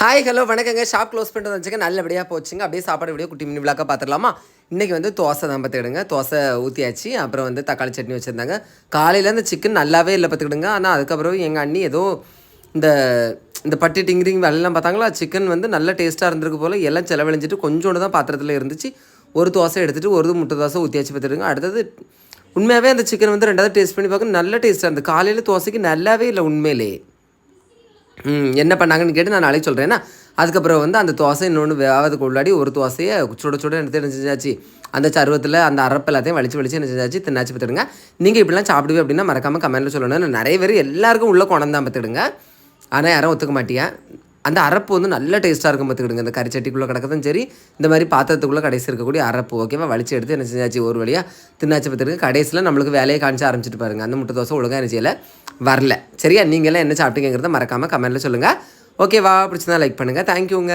Hi hello வணக்கங்க. Shop close பண்ணிட்டு வந்துச்சுங்க நல்லபடியாக போச்சுங்க. அப்படியே சாப்பாடு வீடியோ குட்டி மினி விளாக்க பார்த்துடலாமா இன்றைக்கி வந்து தோசை தான் பார்த்துக்கிடுங்க தோசை ஊற்றியாச்சு அப்புறம் வந்து தக்காளி சட்னி வச்சுருந்தாங்க. காலையில் அந்த சிக்கன் நல்லாவே இல்லை பார்த்துக்கிடுங்க ஆனால் அதுக்கப்புறம் எங்கள் அண்ணி ஏதோ இந்த இந்த பட்டி டிங்கிரிங் வேலையெல்லாம் பார்த்தாங்களா? சிக்கன் வந்து நல்ல டேஸ்ட்டாக இருந்திருக்கு போல். எல்லாம் செலவழிஞ்சிட்டு கொஞ்சோண்டு தான் பாத்திரத்தில் இருந்துச்சு. ஒரு தோசை எடுத்துகிட்டு ஒரு முட்டை தோசை ஊற்றியாச்சு பார்த்துக்கிடுங்க அடுத்தது உண்மையாகவே அந்த சிக்கன் வந்து ரெண்டாவது டேஸ்ட் பண்ணி பார்க்க நல்ல டேஸ்ட்டாக இருந்தது. காலையில் தோசைக்கு நல்லாவே இல்லை உண்மையிலே. என்ன பண்ணாங்கன்னு கேட்டு நான் நாளைக்கு சொல்கிறேன் ஏன்னா அதுக்கப்புறம் வந்து அந்த தோசை இன்னொன்று வேவதுக்கு உள்ளாடி ஒரு தோசையை சுட சுட எடுத்து என்ன செஞ்சாச்சு? அந்த சருவத்தில் அந்த அரப்பு எல்லாத்தையும் வலிச்சு வலிச்சு என்ன செஞ்சாச்சு? தின்னாச்சு பார்த்துடுங்க நீங்கள் இப்படிலாம் சாப்பிடுவே அப்படின்னா மறக்காமல் கமெண்ட்டில் சொல்லணும் நிறைய பேர் எல்லாருக்கும் உள்ள குணம் தான் பார்த்துடுங்க ஆனால் யாரும் ஒத்துக்க மாட்டியா? அந்த அரப்பு வந்து நல்ல டேஸ்ட்டாக இருக்கும் பார்த்துக்கிடுங்க. இந்த கறி சட்டிக்குள்ளே கிடக்கதும் சரி இந்த மாதிரி பாத்திரத்துக்குள்ளே கடைசி இருக்கக்கூடிய அரப்பு ஓகேவா வலிச்சு எடுத்து என்ன செஞ்சாச்சு? ஒரு வழியாக தின்னாச்சு பார்த்துருக்கு கடைசியில் நம்மளுக்கு வேலையை காமிச்சு ஆரம்பிச்சிட்டு பாருங்க. அந்த முட்டை தோசை ஒழுங்காக என்ன செய்யலை வரல. சரியா? நீங்களாம் என்ன சாப்பிட்டீங்கிறத மறக்காமல் கமெண்ட்டில் சொல்லுங்கள் ஓகேவா பிடிச்சிருந்தா லைக் பண்ணுங்கள் தேங்க்யூங்க